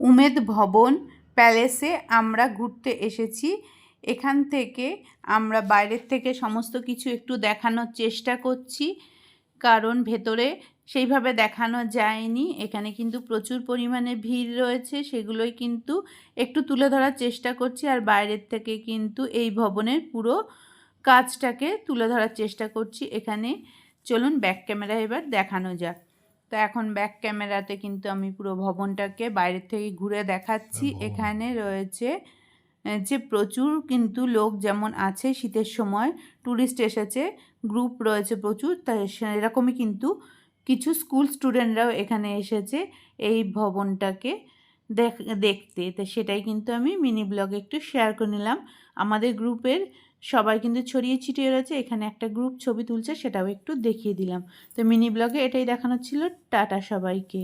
উমেদ ভবন প্যালেসে আমরা ঘুরতে এসেছি। এখান থেকে আমরা বাইরের থেকে সমস্ত কিছু একটু দেখানোর চেষ্টা করছি। কারণ ভেতরে সেইভাবে দেখানো যায়নি। এখানে কিন্তু প্রচুর পরিমাণে ভিড় রয়েছে। সেগুলোই কিন্তু একটু তুলে ধরার চেষ্টা করছি। আর বাইরের থেকে কিন্তু এই ভবনের পুরো কাজটাকে তুলে ধরার চেষ্টা করছি। এখানে চলুন ব্যাক ক্যামেরা এবার দেখানো যাক। তো এখন ব্যাক ক্যামেরাতে কিন্তু আমি পুরো ভবনটাকে বাইরের থেকে ঘুরে দেখাচ্ছি। এখানে রয়েছে যে প্রচুর কিন্তু লোক যেমন আছে শীতের সময় ট্যুরিস্ট এসেছে গ্রুপ রয়েছে প্রচুর তাই এরকমই কিন্তু কিছু স্কুল স্টুডেন্টরাও এখানে এসেছে এই ভবনটাকে। দেখতে। তো সেটাই কিন্তু আমি মিনি ব্লগে একটু শেয়ার করে নিলাম। আমাদের গ্রুপের সবাই কিন্তু ছড়িয়ে ছিটিয়ে রয়েছে। এখানে একটা গ্রুপ ছবি তুলছে, সেটাও একটু দেখিয়ে দিলাম। তো মিনি ব্লগে এটাই দেখানো ছিল। টাটা সবাইকে।